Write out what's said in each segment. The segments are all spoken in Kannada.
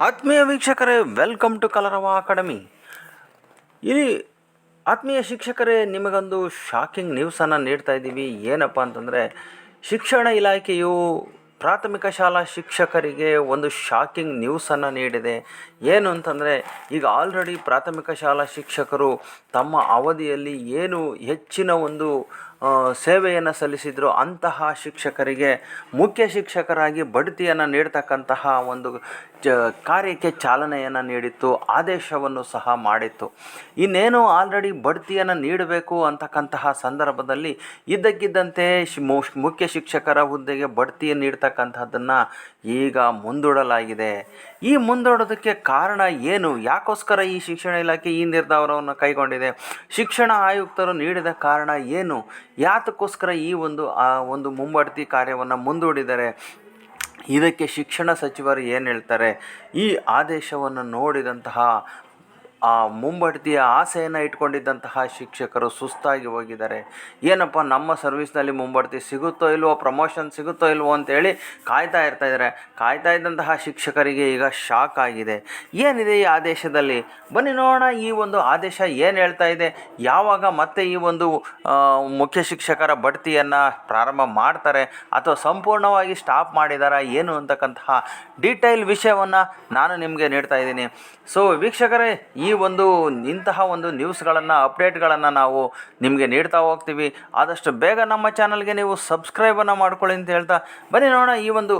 ಆತ್ಮೀಯ ವೀಕ್ಷಕರೇ ವೆಲ್ಕಮ್ ಟು ಕಲರವ ಅಕಾಡೆಮಿ. ಇಲ್ಲಿ ಆತ್ಮೀಯ ಶಿಕ್ಷಕರೇ, ನಿಮಗೊಂದು ಶಾಕಿಂಗ್ ನ್ಯೂಸನ್ನು ನೀಡ್ತಾ ಇದ್ದೀವಿ. ಏನಪ್ಪ ಅಂತಂದರೆ, ಶಿಕ್ಷಣ ಇಲಾಖೆಯು ಪ್ರಾಥಮಿಕ ಶಾಲಾ ಶಿಕ್ಷಕರಿಗೆ ಒಂದು ಶಾಕಿಂಗ್ ನ್ಯೂಸನ್ನು ನೀಡಿದೆ. ಏನು ಅಂತಂದರೆ, ಈಗ ಆಲ್ರೆಡಿ ಪ್ರಾಥಮಿಕ ಶಾಲಾ ಶಿಕ್ಷಕರು ತಮ್ಮ ಅವಧಿಯಲ್ಲಿ ಏನು ಹೆಚ್ಚಿನ ಒಂದು ಸೇವೆಯನ್ನು ಸಲ್ಲಿಸಿದ್ರು ಅಂತಹ ಶಿಕ್ಷಕರಿಗೆ ಮುಖ್ಯ ಶಿಕ್ಷಕರಾಗಿ ಬಡ್ತಿಯನ್ನು ನೀಡ್ತಕ್ಕಂತಹ ಒಂದು, ಜ, ಕಾರ್ಯಕ್ಕೆ ಚಾಲನೆಯನ್ನು ನೀಡಿತ್ತು, ಆದೇಶವನ್ನು ಸಹ ಮಾಡಿತ್ತು. ಇನ್ನೇನು ಆಲ್ರೆಡಿ ಬಡ್ತಿಯನ್ನು ನೀಡಬೇಕು ಅಂತಕ್ಕಂತಹ ಸಂದರ್ಭದಲ್ಲಿ ಇದ್ದಕ್ಕಿದ್ದಂತೆ ಮುಖ್ಯ ಶಿಕ್ಷಕರ ಹುದ್ದೆಗೆ ಬಡ್ತಿಯನ್ನು ನೀಡ್ತಕ್ಕಂಥದ್ದನ್ನು ಈಗ ಮುಂದೂಡಲಾಗಿದೆ. ಈ ಮುಂದೂಡೋದಕ್ಕೆ ಕಾರಣ ಏನು? ಯಾಕೋಸ್ಕರ ಈ ಶಿಕ್ಷಣ ಇಲಾಖೆ ಈ ನಿರ್ಧಾರವನ್ನು ಕೈಗೊಂಡಿದೆ? ಶಿಕ್ಷಣ ಆಯುಕ್ತರು ನೀಡಿದ ಕಾರಣ ಏನು? ಯಾತಕ್ಕೋಸ್ಕರ ಈ ಒಂದು, ಆ ಒಂದು ಮುಂಬಡ್ತಿ ಕಾರ್ಯವನ್ನು ಮುಂದೂಡಿದರೆ? ಇದಕ್ಕೆ ಶಿಕ್ಷಣ ಸಚಿವರು ಏನು ಹೇಳ್ತಾರೆ? ಈ ಆದೇಶವನ್ನು ನೋಡಿದಂತಹ ಆ ಮುಂಬಡ್ತಿಯ ಆಸೆಯನ್ನು ಇಟ್ಕೊಂಡಿದ್ದಂತಹ ಶಿಕ್ಷಕರು ಸುಸ್ತಾಗಿ ಹೋಗಿದ್ದಾರೆ. ಏನಪ್ಪ, ನಮ್ಮ ಸರ್ವಿಸ್ನಲ್ಲಿ ಮುಂಬಡ್ತಿ ಸಿಗುತ್ತೋ ಇಲ್ವೋ, ಪ್ರಮೋಷನ್ ಸಿಗುತ್ತೋ ಇಲ್ವೋ ಅಂತೇಳಿ ಕಾಯ್ತಾ ಇರ್ತಾ ಇದ್ದಾರೆ. ಕಾಯ್ತಾ ಇದ್ದಂತಹ ಶಿಕ್ಷಕರಿಗೆ ಈಗ ಶಾಕ್ ಆಗಿದೆ. ಏನಿದೆ ಈ ಆದೇಶದಲ್ಲಿ? ಬನ್ನಿ ನೋಡೋಣ, ಈ ಒಂದು ಆದೇಶ ಏನು ಹೇಳ್ತಾ ಇದೆ? ಯಾವಾಗ ಮತ್ತೆ ಈ ಒಂದು ಮುಖ್ಯ ಶಿಕ್ಷಕರ ಬಡ್ತಿಯನ್ನು ಪ್ರಾರಂಭ ಮಾಡ್ತಾರೆ? ಅಥವಾ ಸಂಪೂರ್ಣವಾಗಿ ಸ್ಟಾಪ್ ಮಾಡಿದಾರಾ? ಏನು ಅಂತಕ್ಕಂತಹ ಡೀಟೈಲ್ ವಿಷಯವನ್ನು ನಾನು ನಿಮಗೆ ನೀಡ್ತಾ ಇದ್ದೀನಿ. ಸೊ ವೀಕ್ಷಕರೇ, ಈ ಒಂದು ಇಂತಹ ಒಂದು ನ್ಯೂಸ್ಗಳನ್ನು ಅಪ್ಡೇಟ್ಗಳನ್ನು ನಾವು ನಿಮಗೆ ನೀಡ್ತಾ ಹೋಗ್ತೀವಿ. ಆದಷ್ಟು ಬೇಗ ನಮ್ಮ ಚಾನಲ್ಗೆ ನೀವು ಸಬ್ಸ್ಕ್ರೈಬನ್ನು ಮಾಡ್ಕೊಳ್ಳಿ ಅಂತ ಹೇಳ್ತಾ ಬನ್ನಿ ನೋಡೋಣ ಈ ಒಂದು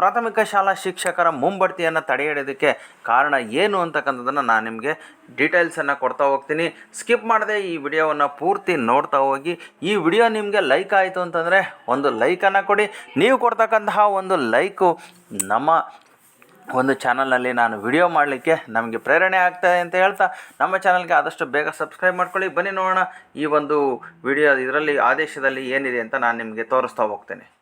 ಪ್ರಾಥಮಿಕ ಶಾಲಾ ಶಿಕ್ಷಕರ ಮುಂಬಡ್ತಿಯನ್ನು ತಡೆಹಿಡಿಯೋದಕ್ಕೆ ಕಾರಣ ಏನು ಅಂತಕ್ಕಂಥದ್ದನ್ನು ನಾನು ನಿಮಗೆ ಡೀಟೇಲ್ಸನ್ನು ಕೊಡ್ತಾ ಹೋಗ್ತೀನಿ. ಸ್ಕಿಪ್ ಮಾಡದೆ ಈ ವಿಡಿಯೋವನ್ನು ಪೂರ್ತಿ ನೋಡ್ತಾ ಹೋಗಿ. ಈ ವಿಡಿಯೋ ನಿಮಗೆ ಲೈಕ್ ಆಯಿತು ಅಂತಂದರೆ ಒಂದು ಲೈಕನ್ನು ಕೊಡಿ. ನೀವು ಕೊಡ್ತಕ್ಕಂತಹ ಒಂದು ಲೈಕು ನಮ್ಮ ಒಂದು ಚಾನಲ್ನಲ್ಲಿ ನಾನು ವಿಡಿಯೋ ಮಾಡಲಿಕ್ಕೆ ನಮಗೆ ಪ್ರೇರಣೆ ಆಗ್ತದೆ ಅಂತ ಹೇಳ್ತಾ ನಮ್ಮ ಚಾನಲ್ಗೆ ಆದಷ್ಟು ಬೇಗ ಸಬ್ಸ್ಕ್ರೈಬ್ ಮಾಡ್ಕೊಳ್ಳಿ. ಬನ್ನಿ ನೋಡೋಣ ಈ ಒಂದು ವಿಡಿಯೋ ಇದರಲ್ಲಿ, ಆದೇಶದಲ್ಲಿ ಏನಿದೆ ಅಂತ ನಾನು ನಿಮಗೆ ತೋರಿಸ್ತಾ ಹೋಗ್ತೇನೆ.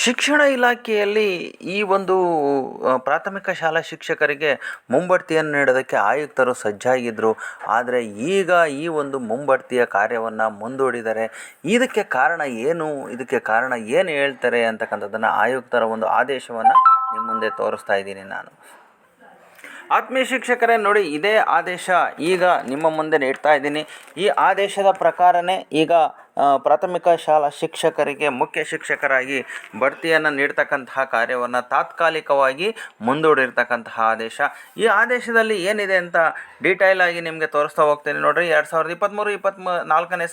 ಶಿಕ್ಷಣ ಇಲಾಖೆಯಲ್ಲಿ ಈ ಒಂದು ಪ್ರಾಥಮಿಕ ಶಾಲಾ ಶಿಕ್ಷಕರಿಗೆ ಮುಂಬಡ್ತಿಯನ್ನು ನೀಡೋದಕ್ಕೆ ಆಯುಕ್ತರು ಸಜ್ಜಾಗಿದ್ದರು ಆದರೆ ಈಗ ಈ ಒಂದು ಮುಂಬಡ್ತಿಯ ಕಾರ್ಯವನ್ನು ಮುಂದೂಡಿದರೆ ಇದಕ್ಕೆ ಕಾರಣ ಏನು? ಇದಕ್ಕೆ ಕಾರಣ ಏನು ಹೇಳ್ತಾರೆ ಅಂತಕ್ಕಂಥದ್ದನ್ನು ಆಯುಕ್ತರ ಒಂದು ಆದೇಶವನ್ನು ನಿಮ್ಮ ಮುಂದೆ ತೋರಿಸ್ತಾ ಇದ್ದೀನಿ ನಾನು. ಆತ್ಮೀಯ ಶಿಕ್ಷಕರೇ, ನೋಡಿ ಇದೇ ಆದೇಶ ಈಗ ನಿಮ್ಮ ಮುಂದೆ ನೀಡ್ತಾ ಇದ್ದೀನಿ. ಈ ಆದೇಶದ ಪ್ರಕಾರನೇ ಈಗ ಪ್ರಾಥಮಿಕ ಶಾಲಾ ಶಿಕ್ಷಕರಿಗೆ ಮುಖ್ಯ ಶಿಕ್ಷಕರಾಗಿ ಬಡ್ತಿಯನ್ನು ನೀಡ್ತಕ್ಕಂತಹ ಕಾರ್ಯವನ್ನು ತಾತ್ಕಾಲಿಕವಾಗಿ ಮುಂದೂಡಿರ್ತಕ್ಕಂತಹ ಆದೇಶ. ಈ ಆದೇಶದಲ್ಲಿ ಏನಿದೆ ಅಂತ ಡೀಟೈಲ್ ಆಗಿ ನಿಮಗೆ ತೋರಿಸ್ತಾ ಹೋಗ್ತೀನಿ ನೋಡಿರಿ. ಎರಡು ಸಾವಿರದ ಇಪ್ಪತ್ತ್ಮೂರು ಇಪ್ಪತ್ತ್ಮ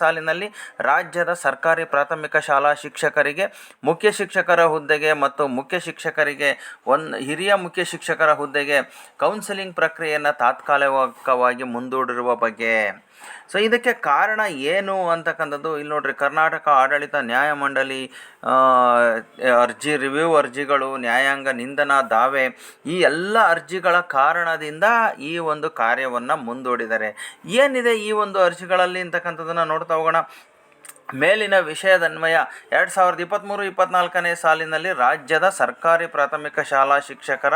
ಸಾಲಿನಲ್ಲಿ ರಾಜ್ಯದ ಸರ್ಕಾರಿ ಪ್ರಾಥಮಿಕ ಶಾಲಾ ಶಿಕ್ಷಕರಿಗೆ, ಮುಖ್ಯ ಶಿಕ್ಷಕರ ಹುದ್ದೆಗೆ ಮತ್ತು ಮುಖ್ಯ ಶಿಕ್ಷಕರಿಗೆ ಒಂದು ಹಿರಿಯ ಮುಖ್ಯ ಶಿಕ್ಷಕರ ಹುದ್ದೆಗೆ ಕೌನ್ಸಿಲಿಂಗ್ ಪ್ರಕ್ರಿಯೆಯನ್ನು ತಾತ್ಕಾಲಿಕವಾಗಿ ಮುಂದೂಡಿರುವ ಬಗ್ಗೆ. ಸೊ ಇದಕ್ಕೆ ಕಾರಣ ಏನು ಅಂತಕ್ಕಂಥದ್ದು? ಇಲ್ಲಿ ನೋಡ್ರಿ, ಕರ್ನಾಟಕ ಆಡಳಿತ ನ್ಯಾಯಮಂಡಳಿ ಅರ್ಜಿ ರಿವ್ಯೂ ಅರ್ಜಿಗಳು, ನ್ಯಾಯಾಂಗ ನಿಂದನಾ, ದಾವೆ, ಈ ಎಲ್ಲ ಅರ್ಜಿಗಳ ಕಾರಣದಿಂದ ಈ ಒಂದು ಕಾರ್ಯವನ್ನು ಮುಂದೂಡಿದ್ದಾರೆ. ಏನಿದೆ ಈ ಒಂದು ಅರ್ಜಿಗಳಲ್ಲಿ ಅಂತಕ್ಕಂಥದ್ದನ್ನು ನೋಡ್ತಾ ಹೋಗೋಣ. ಮೇಲಿನ ವಿಷಯದನ್ವಯ ಎರಡು ಸಾವಿರದ ಇಪ್ಪತ್ತ್ಮೂರು ಇಪ್ಪತ್ತ್ನಾಲ್ಕನೇ ಸಾಲಿನಲ್ಲಿ ರಾಜ್ಯದ ಸರ್ಕಾರಿ ಪ್ರಾಥಮಿಕ ಶಾಲಾ ಶಿಕ್ಷಕರ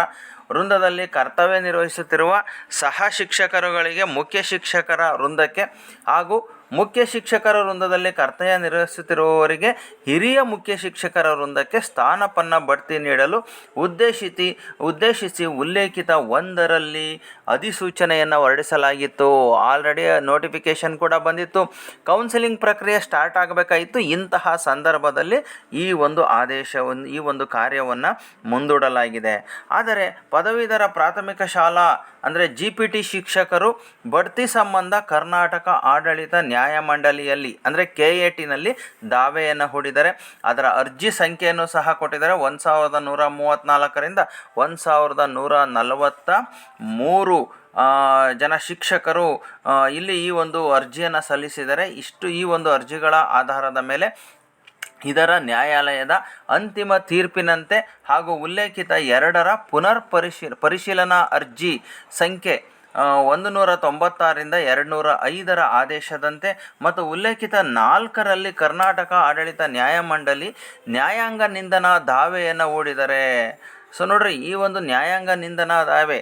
ವೃಂದದಲ್ಲಿ ಕರ್ತವ್ಯ ನಿರ್ವಹಿಸುತ್ತಿರುವ ಸಹ ಶಿಕ್ಷಕರುಗಳಿಗೆ ಮುಖ್ಯ ಶಿಕ್ಷಕರ ವೃಂದಕ್ಕೆ ಹಾಗೂ ಮುಖ್ಯ ಶಿಕ್ಷಕರ ವೃಂದದಲ್ಲಿ ಕರ್ತವ್ಯ ನಿರ್ವಹಿಸುತ್ತಿರುವವರಿಗೆ ಹಿರಿಯ ಮುಖ್ಯ ಶಿಕ್ಷಕರ ವೃಂದಕ್ಕೆ ಸ್ಥಾನಪನ್ನ ಬಡ್ತಿ ನೀಡಲು ಉದ್ದೇಶಿಸಿ ಉದ್ದೇಶಿಸಿ ಉಲ್ಲೇಖಿತ ಒಂದರಲ್ಲಿ ಅಧಿಸೂಚನೆಯನ್ನು ಹೊರಡಿಸಲಾಗಿತ್ತು. ಆಲ್ರೆಡಿ ನೋಟಿಫಿಕೇಶನ್ ಕೂಡ ಬಂದಿತ್ತು. ಕೌನ್ಸಿಲಿಂಗ್ ಪ್ರಕ್ರಿಯೆ ಸ್ಟಾರ್ಟ್ ಆಗಬೇಕಾಯಿತು. ಇಂತಹ ಸಂದರ್ಭದಲ್ಲಿ ಈ ಒಂದು ಆದೇಶವನ್ನು ಈ ಒಂದು ಕಾರ್ಯವನ್ನು ಮುಂದೂಡಲಾಗಿದೆ. ಆದರೆ ಪದವೀಧರ ಪ್ರಾಥಮಿಕ ಶಾಲಾ ಅಂದರೆ ಜಿ ಪಿ ಟಿ ಶಿಕ್ಷಕರು ಬಡ್ತಿ ಸಂಬಂಧ ಕರ್ನಾಟಕ ಆಡಳಿತ ನ್ಯಾಯಮಂಡಳಿಯಲ್ಲಿ ಅಂದರೆ ಕೆ ಎ ಟಿನಲ್ಲಿ ದಾವೆಯನ್ನು ಹೂಡಿದರೆ ಅದರ ಅರ್ಜಿ ಸಂಖ್ಯೆಯನ್ನು ಸಹ ಕೊಟ್ಟಿದ್ದಾರೆ. ಒಂದು ಸಾವಿರದ ನೂರ ಮೂವತ್ತ್ನಾಲ್ಕರಿಂದ ಒಂದು ಸಾವಿರದ ನೂರ ನಲವತ್ತ ಮೂರು ಜನ ಶಿಕ್ಷಕರು ಇಲ್ಲಿ ಈ ಒಂದು ಅರ್ಜಿಯನ್ನು ಸಲ್ಲಿಸಿದರೆ ಇಷ್ಟು ಈ ಒಂದು ಅರ್ಜಿಗಳ ಆಧಾರದ ಮೇಲೆ ಇದರ ನ್ಯಾಯಾಲಯದ ಅಂತಿಮ ತೀರ್ಪಿನಂತೆ ಹಾಗೂ ಉಲ್ಲೇಖಿತ ಎರಡರ ಪುನರ್ ಪರಿಶೀ, ಪರಿಶೀಲನಾ ಅರ್ಜಿ ಸಂಖ್ಯೆ ಒಂದು ನೂರ ತೊಂಬತ್ತಾರರಿಂದ ಎರಡು ನೂರ ಐದರ ಆದೇಶದಂತೆ ಮತ್ತು ಉಲ್ಲೇಖಿತ ನಾಲ್ಕರಲ್ಲಿ ಕರ್ನಾಟಕ ಆಡಳಿತ ನ್ಯಾಯಮಂಡಳಿ ನ್ಯಾಯಾಂಗ ನಿಂದನಾ ದಾವೆಯನ್ನು ಓಡಿದರೆ ಸೊ, ನೋಡ್ರಿ, ಈ ಒಂದು ನ್ಯಾಯಾಂಗ ನಿಂದನಾ ದಾವೆ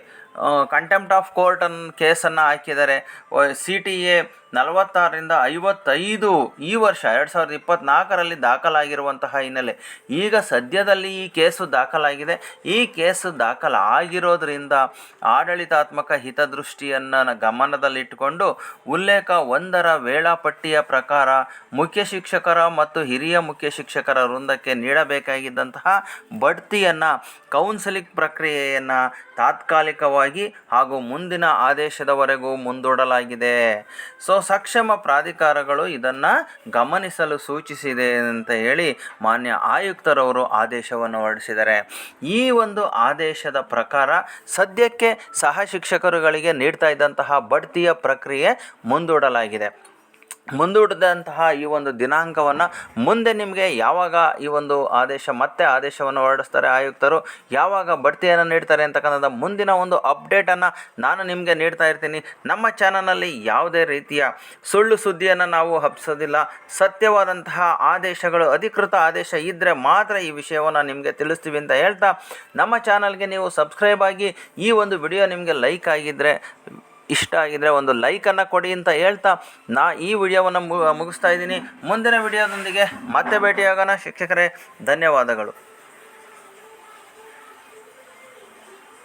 ಕಂಟೆಂಪ್ಟ್ ಆಫ್ ಕೋರ್ಟ್ ಅನ್ನು ಕೇಸನ್ನು ಹಾಕಿದ್ದಾರೆ ಸಿ ಟಿ ಎ ನಲವತ್ತಾರರಿಂದ ಐವತ್ತೈದು ಈ ವರ್ಷ ಎರಡು ಸಾವಿರದ ಇಪ್ಪತ್ತ್ನಾಲ್ಕರಲ್ಲಿ ದಾಖಲಾಗಿರುವಂತಹ ಹಿನ್ನೆಲೆ. ಈಗ ಸದ್ಯದಲ್ಲಿ ಈ ಕೇಸು ದಾಖಲಾಗಿದೆ. ಈ ಕೇಸು ದಾಖಲಾಗಿರೋದ್ರಿಂದ ಆಡಳಿತಾತ್ಮಕ ಹಿತದೃಷ್ಟಿಯನ್ನು ಗಮನದಲ್ಲಿಟ್ಟುಕೊಂಡು ಉಲ್ಲೇಖ ಒಂದರ ವೇಳಾಪಟ್ಟಿಯ ಪ್ರಕಾರ ಮುಖ್ಯ ಶಿಕ್ಷಕರ ಮತ್ತು ಹಿರಿಯ ಮುಖ್ಯ ಶಿಕ್ಷಕರ ವೃಂದಕ್ಕೆ ನೀಡಬೇಕಾಗಿದ್ದಂತಹ ಬಡ್ತಿಯನ್ನು ಕೌನ್ಸಿಲಿಂಗ್ ಪ್ರಕ್ರಿಯೆಯನ್ನು ತಾತ್ಕಾಲಿಕವಾಗಿ ಹಾಗೂ ಮುಂದಿನ ಆದೇಶದವರೆಗೂ ಮುಂದೂಡಲಾಗಿದೆ. ಸೊ ಸಕ್ಷಮ ಪ್ರಾಧಿಕಾರಗಳು ಇದನ್ನು ಗಮನಿಸಲು ಸೂಚಿಸಿದೆ ಅಂತ ಹೇಳಿ ಮಾನ್ಯ ಆಯುಕ್ತರವರು ಆದೇಶವನ್ನು ಹೊರಡಿಸಿದ್ದಾರೆ. ಈ ಒಂದು ಆದೇಶದ ಪ್ರಕಾರ ಸದ್ಯಕ್ಕೆ ಸಹ ಶಿಕ್ಷಕರುಗಳಿಗೆ ನೀಡ್ತಾ ಇದ್ದಂತಹ ಬಡ್ತಿಯ ಪ್ರಕ್ರಿಯೆ ಮುಂದೂಡಲಾಗಿದೆ. ಮುಂದೂಡಿದಂತಹ ಈ ಒಂದು ದಿನಾಂಕವನ್ನು ಮುಂದೆ ನಿಮಗೆ ಯಾವಾಗ ಈ ಒಂದು ಆದೇಶ, ಮತ್ತೆ ಆದೇಶವನ್ನು ಹೊರಡಿಸ್ತಾರೆ ಆಯುಕ್ತರು, ಯಾವಾಗ ಬಡ್ತಿಯನ್ನು ನೀಡ್ತಾರೆ ಅಂತಕ್ಕಂಥದ್ದು ಮುಂದಿನ ಒಂದು ಅಪ್ಡೇಟನ್ನು ನಾನು ನಿಮಗೆ ನೀಡ್ತಾ ಇರ್ತೀನಿ. ನಮ್ಮ ಚಾನಲಲ್ಲಿ ಯಾವುದೇ ರೀತಿಯ ಸುಳ್ಳು ಸುದ್ದಿಯನ್ನು ನಾವು ಹಬ್ಬಿಸೋದಿಲ್ಲ ಸತ್ಯವಾದಂತಹ ಆದೇಶಗಳು, ಅಧಿಕೃತ ಆದೇಶ ಇದ್ದರೆ ಮಾತ್ರ ಈ ವಿಷಯವನ್ನು ನಿಮಗೆ ತಿಳಿಸ್ತೀವಿ ಅಂತ ಹೇಳ್ತಾ, ನಮ್ಮ ಚಾನಲ್ಗೆ ನೀವು ಸಬ್ಸ್ಕ್ರೈಬ್ ಆಗಿ ಈ ಒಂದು ವಿಡಿಯೋ ನಿಮಗೆ ಲೈಕ್ ಆಗಿದ್ದರೆ ಇಷ್ಟ ಆಗಿದ್ದರೆ ಒಂದು ಲೈಕನ್ನು ಕೊಡಿ ಅಂತ ಹೇಳ್ತಾ ನಾ ಈ ವಿಡಿಯೋವನ್ನು ಮುಗಿಸ್ತಾ ಇದ್ದೀನಿ. ಮುಂದಿನ ವಿಡಿಯೋದೊಂದಿಗೆ ಮತ್ತೆ ಭೇಟಿಯಾಗೋಣ. ಶಿಕ್ಷಕರೇ, ಧನ್ಯವಾದಗಳು.